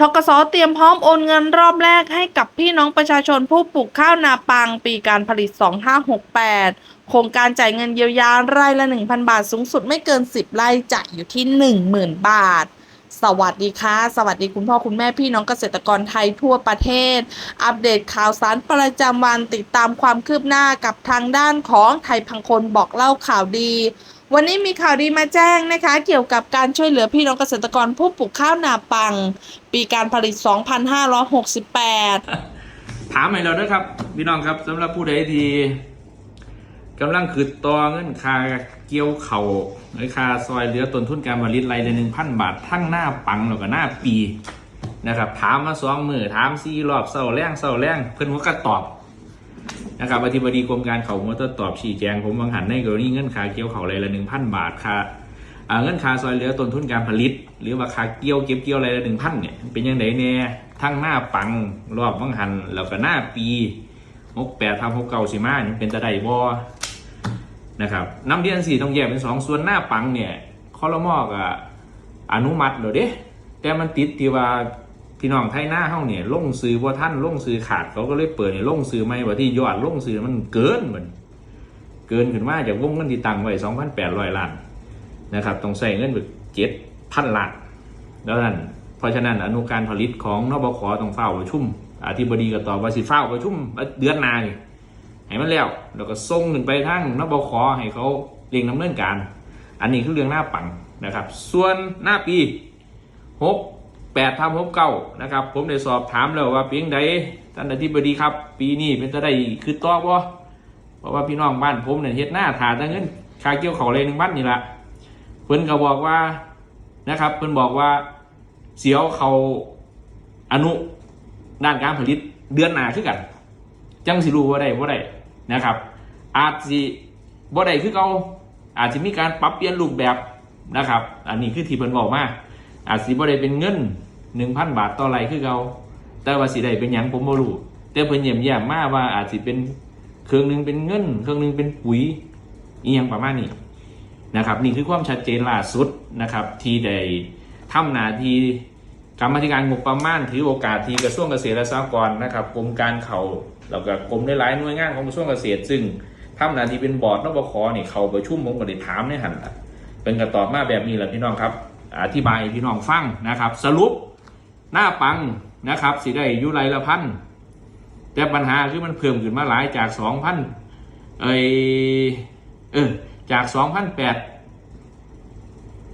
ทกสเตรียมพร้อมโอนเงินรอบแรกให้กับพี่น้องประชาชนผู้ปลูกข้าวนาปังปีการผลิต 2568 โครงการจ่ายเงินเยียวยาไร่ละ 1,000 บาท สูงสุดไม่เกิน 10 ไร่จะอยู่ที่ 10,000 บาท สวัสดีค่ะ สวัสดีคุณพ่อคุณแม่พี่น้องเกษตรกรไทยทั่วประเทศ อัปเดตข่าวสารประจำวันติดตามความคืบหน้ากับทางด้านของไทยพังคนบอกเล่าข่าวดี วันนี้มีข่าวดีมาแจ้งนะคะ เกี่ยวกับการช่วยเหลือพี่น้องเกษตรกรผู้ปลูกข้าวนาปัง ปีการผลิต 2568 ถามให้เราด้วยครับ พี่น้องครับสำหรับผู้ใดที่กำลังขืดตอเงินคาเกี่ยวเข่าหรือคาซอยเหลือต้นทุนการผลิตรายละหนึ่งพันบาท ทั้งหน้าปังแล้วก็หน้าปีนะครับ ถามมาสองมือถามสี่รอบเศร้าแรงเศร้าแรงเพิ่อนหัวก็ตอบ นะครับอธิบดีกรมการเขามาตอตอบชี้แจงผมบางหันในกรณีเงินค่าเกี่ยวเข่ารายละหนึ่งพันบาทค่าอ่าเงินค่าซอยเหลือต้นทุนการผลิต หรือว่าคาเกี่ยวเก็บเกี่ยวรายละหนึ่งพันเนี่ยเป็นยังไงแน่ทั้งหน้าปังรอบบางหันแล้วก็หน้าปีหกแปดทำหกเก้าสิมานี่เป็นตะไดบอนะครับน้ำเดียนสี่ต้องแยกเป็นสองส่วนหน้าปังเนี่ยคอรมอกอะอนุมัติเดี๋ยวเด้แต่มันติดที่ว่า พี่น้องไทยหน้าเฮาเนี่ยลงซื้อว่าท่านลงซื้อขาดเขาก็เลยเปิดเนี่ยลงซื้อไม่ว่าที่ยอดลงซื้อมันเกินเหมือนเกินขึ้นมาจากวงเงินที่ตั้งไว้2,800ล้านนะครับต้องใส่เงินแบบเจ็ดพันล้านแล้วนั่นเพราะฉะนั้นอนุการผลิตของนบคต้องเฝ้าประชุมอธิบดีก็ตอบว่าสิเฝ้าประชุมเดือนหน้านี่ให้มันแล้วแล้วก็ส่งหนึ่งไปทางนบคให้เขาเรียงดำเนินการ อันนี้คือเรื่องหน้าปังนะครับ ส่วนหน้าปีหก แปดทำหกเก้านะครับ ผมได้สอบถามแล้วว่าเพียงใดท่านอธิบดีครับ ปีนี้เป็นจะได้คือต่อบ่เพราะว่าพี่น้องบ้านผมเนี่ยเฮ็ดหน้าถาแต่เงินคาเกี่ยวเขาเลยหนึ่งบ้านนี่ละเพิ่นก็บอกว่านะครับ เพิ่นบอกว่าเสียวเขาอนุด้านการผลิตเดือนหน้าคือกัน จังสิรู้ว่าได้ว่าได้นะครับ อาจสิบ่ได้คือเขาอาจจะมีการปรับเปลี่ยนรูปแบบนะครับ อันนี้คือที่เพิ่นบอกมาอาจสิบ่ได้เป็นเงิน หนึ่งพันบาทต่อไรคือเขาแต่ว่าสิได้เป็นหยังผมบ่รู้แต่เพิ่นเยี่ยมแย้มมาว่าอาจสิเป็นเครื่องหนึงเป็นเงิน เครื่องหนึงเป็นปุ๋ยอีหยังประมาณนี้นะครับ นี่คือความชัดเจนล่าสุดนะครับ ที่ได้ทำหน้าที่กรรมธิการงบประมาณถือโอกาสที่กระทรวงเกษตรและสหกรณ์นะครับกรมการเขาแล้วก็กรมได้หลายหน่วยงานของกระทรวงเกษตร ซึ่งทำหน้าที่เป็นบอร์ดนบคนี่เขาประชุมผมก็ได้ถามในหันละเป็นกระตอบมาแบบนี้แหละพี่น้องครับ อธิบายพี่น้องฟังนะครับ สรุป หน้าปังนะครับสิได้ยุไรละพันแต่ปัญหาคือมันเพิ่มขึ้นมาหลายจากสองพันเอยเออจากสองพันแปด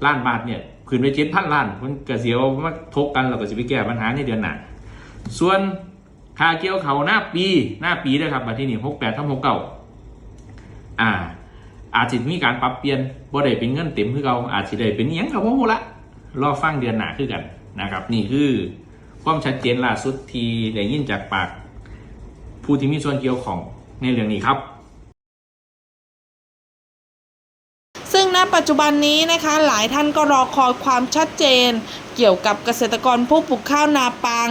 ล้านบาทเนี่ยคืนไปเจ็ดพันล้านมันก็เสียวมาทกกันเราก็จะไปแก้ปัญหาในเดือนหน้าส่วนคาเกี่ยวเขาหน้าปีหน้าปีด้วยครับบัตรที่นี่หกแปดทั้งหกเก้าอ่าอาจจะมีการปรับเปลี่ยนบ่ได้เป็นเงินเต็มคือเราอาจจะได้เป็นอิหยังกับพวกละ รอฟังเดือนหน้าคือกันนะครับ นี่คือความชัดเจนล่าสุดที่ได้ยินจากปากผู้ที่มีส่วนเกี่ยวของในเรื่องนี้ครับซึ่งณปัจจุบันนี้นะคะหลายท่านก็รอคอยความชัดเจน เกี่ยวกับเกษตรกรผู้ปลูกข้าวนาปัง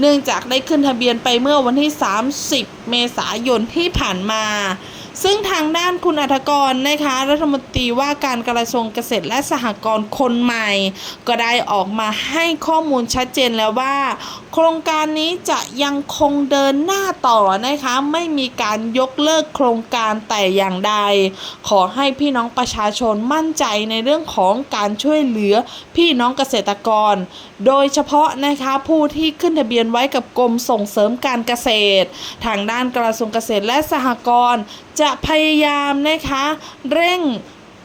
เนื่องจากได้ขึ้นทะเบียนไปเมื่อวันที่ 30 เมษายนที่ผ่านมา ซึ่งทางด้านคุณอัธกรนะคะรัฐมนตรีว่าการกระทรวงเกษตรและสหกรณ์คนใหม่ ก็ได้ออกมาให้ข้อมูลชัดเจนแล้วว่า โครงการนี้จะยังคงเดินหน้าต่อนะคะไม่มีการยกเลิกโครงการแต่อย่างใด ขอให้พี่น้องประชาชนมั่นใจในเรื่องของการช่วยเหลือพี่น้องเกษตรกร โดยเฉพาะนะคะผู้ที่ขึ้นทะเบียนไว้กับกรมส่งเสริมการเกษตร ทางด้านกระทรวงเกษตรและสหกรณ์ จะพยายามนะคะ เร่ง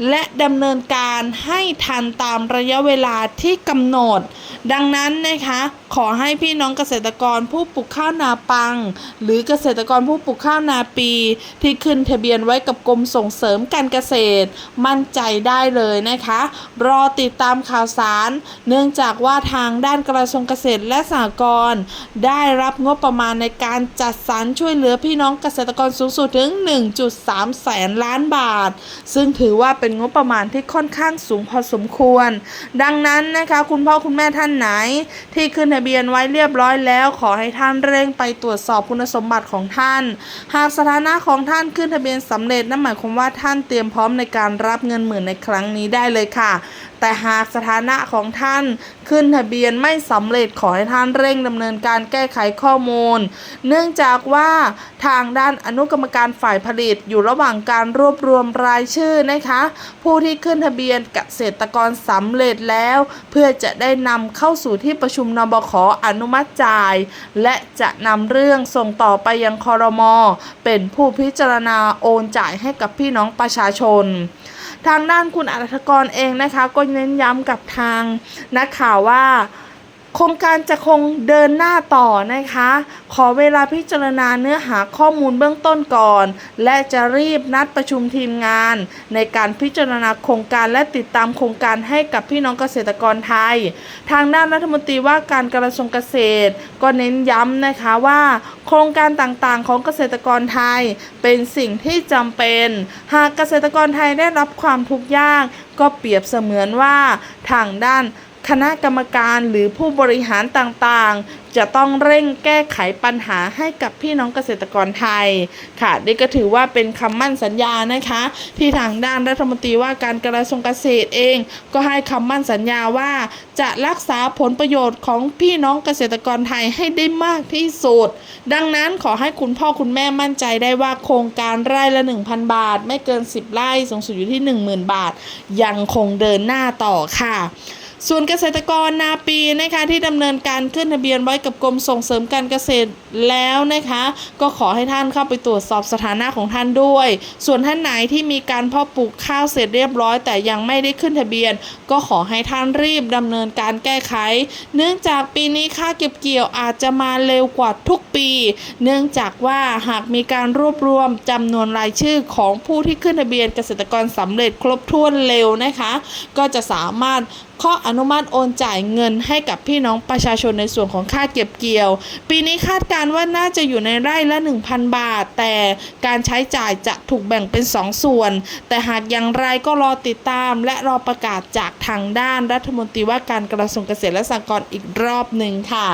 และดำเนินการให้ทันตามระยะเวลาที่กำหนด ดังนั้นนะคะขอให้พี่น้องเกษตรกรผู้ปลูกข้าวนาปัง หรือเกษตรกรผู้ปลูกข้าวนาปี ที่ขึ้นทะเบียนไว้กับกรมส่งเสริมการเกษตร มั่นใจได้เลยนะคะ รอติดตามข่าวสาร เนื่องจากว่าทางด้านกระทรวงเกษตรและสหกรณ์ได้รับงบประมาณในการจัดสรรช่วยเหลือพี่น้องเกษตรกรสูงสุดถึง 1.3 แสนล้านบาท ซึ่งถือว่าเป็นงบประมาณที่ค่อนข้างสูงพอสมควร ดังนั้นนะคะคุณพ่อคุณแม่ท่านไหน ที่ขึ้นทะเบียนไว้เรียบร้อยแล้ว ขอให้ท่านเร่งไปตรวจสอบคุณสมบัติของท่าน หากสถานะของท่านขึ้นทะเบียนสำเร็จนั่นหมายความว่าท่านเตรียมพร้อมในการรับเงินหมื่นในครั้งนี้ได้เลยค่ะ แต่หากสถานะของท่านขึ้นทะเบียนไม่สำเร็จขอให้ท่านเร่งดำเนินการแก้ไขข้อมูล เนื่องจากว่าทางด้านอนุกรรมการฝ่ายผลิตอยู่ระหว่างการรวบรวมรายชื่อนะคะ ผู้ที่ขึ้นทะเบียนเกษตรกรสำเร็จแล้ว เพื่อจะได้นำเข้าสู่ที่ประชุมนบขอนุมัติจ่าย และจะนำเรื่องส่งต่อไปยังคอรมอเป็นผู้พิจารณาโอนจ่ายให้กับพี่น้องประชาชน ทางด้านคุณอัธกรเองนะคะก็เน้นย้ำกับทางนักข่าวว่าโครงการจะคงเดินหน้าต่อนะคะ ขอเวลาพิจารณาเนื้อหาข้อมูลเบื้องต้นก่อน และจะรีบนัดประชุมทีมงาน ในการพิจารณาโครงการและติดตามโครงการให้กับพี่น้องเกษตรกรไทย ทางด้านรัฐมนตรีว่าการกระทรวงเกษตร ก็เน้นย้ำนะคะว่า โครงการต่างๆ ของเกษตรกรไทย เป็นสิ่งที่จำเป็น หากเกษตรกรไทยได้รับความทุกข์ยาก ก็เปรียบเสมือนว่าทางด้าน คณะกรรมการหรือผู้บริหารต่างๆ จะต้องเร่งแก้ไขปัญหาให้กับพี่น้องเกษตรกรไทย ค่ะนี่ก็ถือว่าเป็นคำมั่นสัญญานะคะ ที่ทางด้านรัฐมนตรีว่าการกระทรวงเกษตรเอง ก็ให้คำมั่นสัญญาว่าจะรักษาผลประโยชน์ของพี่น้องเกษตรกรไทยให้ได้มากที่สุด ดังนั้นขอให้คุณพ่อคุณแม่มั่นใจได้ว่าโครงการไร่ละ 1,000 บาท ไม่เกิน 10 ไร่สูงสุดอยู่ที่ 10,000 บาท ยังคงเดินหน้าต่อค่ะ ส่วนเกษตรกรนาปีนะคะที่ดำเนินการขึ้นทะเบียนไว้กับกรมส่งเสริมการเกษตรแล้วนะคะ ก็ขอให้ท่านเข้าไปตรวจสอบสถานะของท่านด้วย ส่วนท่านไหนที่มีการเพาะปลูกข้าวเสร็จเรียบร้อย แต่ยังไม่ได้ขึ้นทะเบียน ก็ขอให้ท่านรีบดำเนินการแก้ไข เนื่องจากปีนี้ค่าเก็บเกี่ยวอาจจะมาเร็วกว่าทุกปี เนื่องจากว่าหากมีการรวบรวมจำนวนรายชื่อของผู้ที่ขึ้นทะเบียนเกษตรกรสำเร็จครบถ้วนเร็วนะคะ ก็จะสามารถเข้ออนุมัติโอนจ่ายเงินให้กับพี่น้องประชาชนในส่วนของค่าเก็บเกี่ยว ปีนี้คาดการณ์ว่าน่าจะอยู่ในไร่ละ 1,000 บาท แต่การใช้จ่ายจะถูกแบ่งเป็น 2 ส่วน แต่หากอย่างไรก็รอติดตาม และรอประกาศจากทางด้านรัฐมนตรีว่าการกระทรวงเกษตรและสหกรณ์อีกรอบหนึ่งค่ะ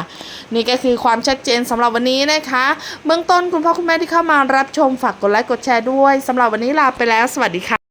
นี่ก็คือความชัดเจนสำหรับวันนี้นะคะ เบื้องต้นคุณพ่อคุณแม่ที่เข้ามารับชมฝากกดไลค์กดแชร์ด้วยสำหรับวันนี้ลาไปแล้ว สวัสดีค่ะ